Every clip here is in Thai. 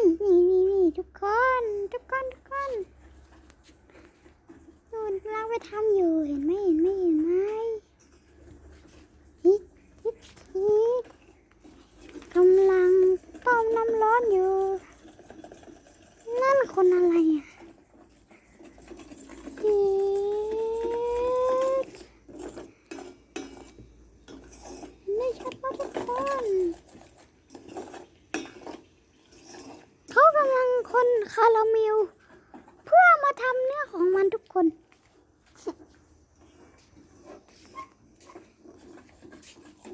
นี่นี่นี่ทุกคน ทุกคน ทุกคนนู่นเราไปทำอยู่เห็นไหมเห็นไหมเห็นไหมฮิตฮิตฮิตกำลังต้มน้ำร้อนอยู่ นั่นคนอะไรอะฮิตไม่ชัดว่าทุกคน เขากำลัง คนคาราเมลเพื่อมาทำเนื้อของมันทุกคน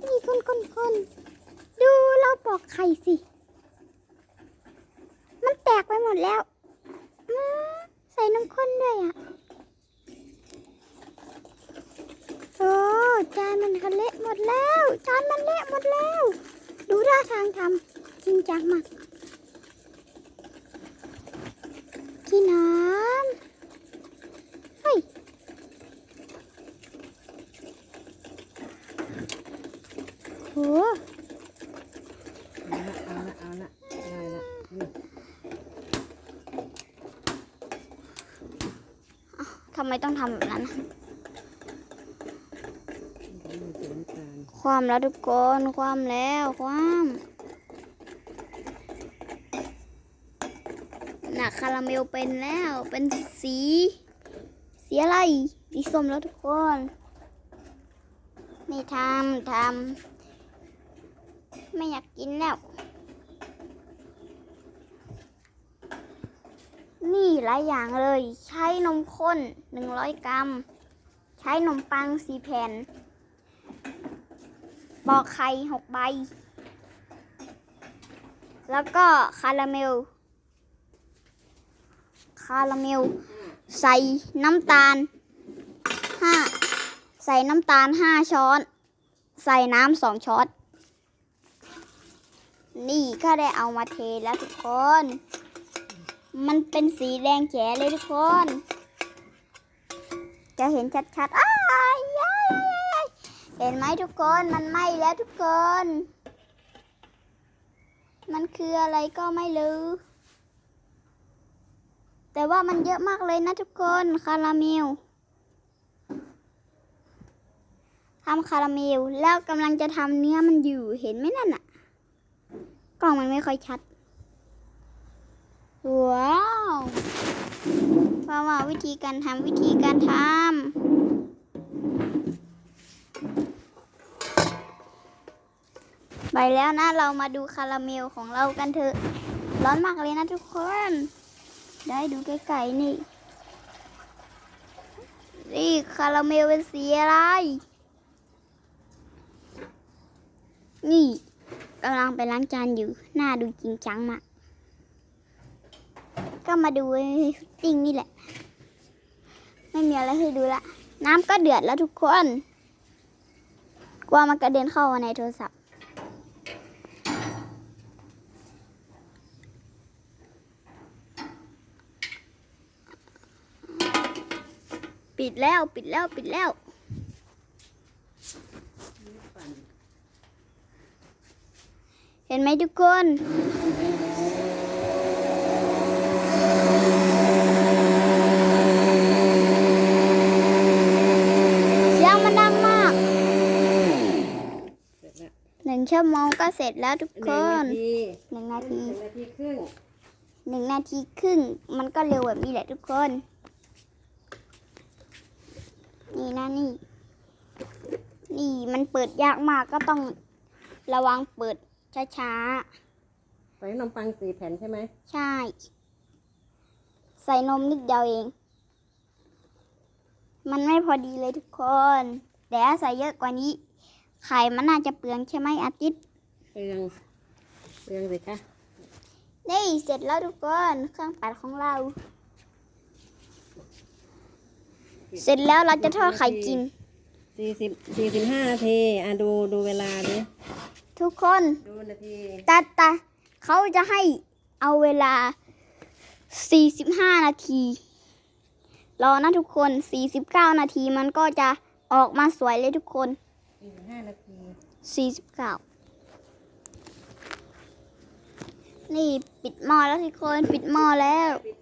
นี่คนคนคนดูเราปอกไข่สิ มันแตกไปหมดแล้วใส่น้ำข้นด้วยอะโอ้จานมันกันเละหมดแล้ว จานมันเละหมดแล้ว ดูท่าทางทำจริงจังมาก ที่น้ำเฮ้ยโหเอาละเอาละเอาละได้ละนี่ทำไมต้องทำแบบนั้นมีสีน้ำตาลความแล้วทุกคน ความแล้ว ความน่ะ คาราเมลเป็นแล้ว เป็นสี สีอะไรสีส้มแล้วทุกคนไม่ทำทำไม่อยากกินแล้ว นี่หลายอย่างเลย ใช้นมข้น100กรัม ใช้นมปังสีแผ่นปอกไข่หกใบ แล้วก็คาราเมล คาราเมล ใส่น้ำตาลห้าใส่น้ำตาลห้าช้อน ใส่น้ำสองช้อน นี่ก็ได้เอามาเทแล้วทุกคน มันเป็นสีแดงแจ๋เลยทุกคน จะเห็นชัดๆอ้ายเห็นไหมทุกคน มันไหม้แล้วทุกคน มันคืออะไรก็ไม่รู้ แต่ว่ามันเยอะมากเลยนะทุกคนคาราเมลทำคาราเมลแล้วกำลังจะทำเนื้อมันอยู่เห็นไหมนั่นอะกล้องมันไม่ค่อยชัด ว้าวว่าว่าวิธีการทำวิธีการทำไปแล้วนะเรามาดูคาราเมลของเรากันเถอะ ร้อนมากเลยนะทุกคน ได้ดูใกลๆนี่ นี่คาราเมลเป็นสีอะไร นี่กำลังไปล้างจานอยู่ หน้าดูจริงจังมาก ก็มาดูจริงนี่แหละ ไม่มีอะไรให้ดูละ น้ำก็เดือดแล้วทุกคน กลัวมันกระเด็นเข้าในโทรศัพท์ ปิดแล้วปิดแล้วปิดแล้วเห็นไหมทุกคน เสียงมันดังมากเสร็จแล้วหนึ่งชั่วโมงก็เสร็จแล้วทุกหคนึ่งนาทีหนึ่งนาทีหนึ่งนาทีครึ่งหนึ่งนาทีครึ่ง มันก็เร็วแบบนี้แหละทุกคน นี่นะนี่ นี่มันเปิดยากมากก็ต้องระวังเปิดช้าใส่ขนมปังสี่แผ่นใช่ไหมๆ ใช่ ใส่นมนิดเดียวเอง มันไม่พอดีเลยทุกคน แต่ถ้าใส่เยอะกว่านี้ ไข่มันน่าจะเปลืองใช่ไหมอาทิตย์เปลืองเปลืองสิคะนี่เสร็จแล้วทุกคน เครื่องปัดของเรา เสร็จแล้วเราจะทอดไข่กินสี่สิบสี่สิบห้านาทีอะดูดูเวลาดิทุกคนดูนาทีตาตาเขาจะให้เอาเวลา45นาทีรอนะทุกคน49นาทีมันก็จะออกมาสวยเลยทุกคนสี่สิบห้านาที49นี่ปิดหม้อแล้วทุกคนปิดหม้อแล้วปิด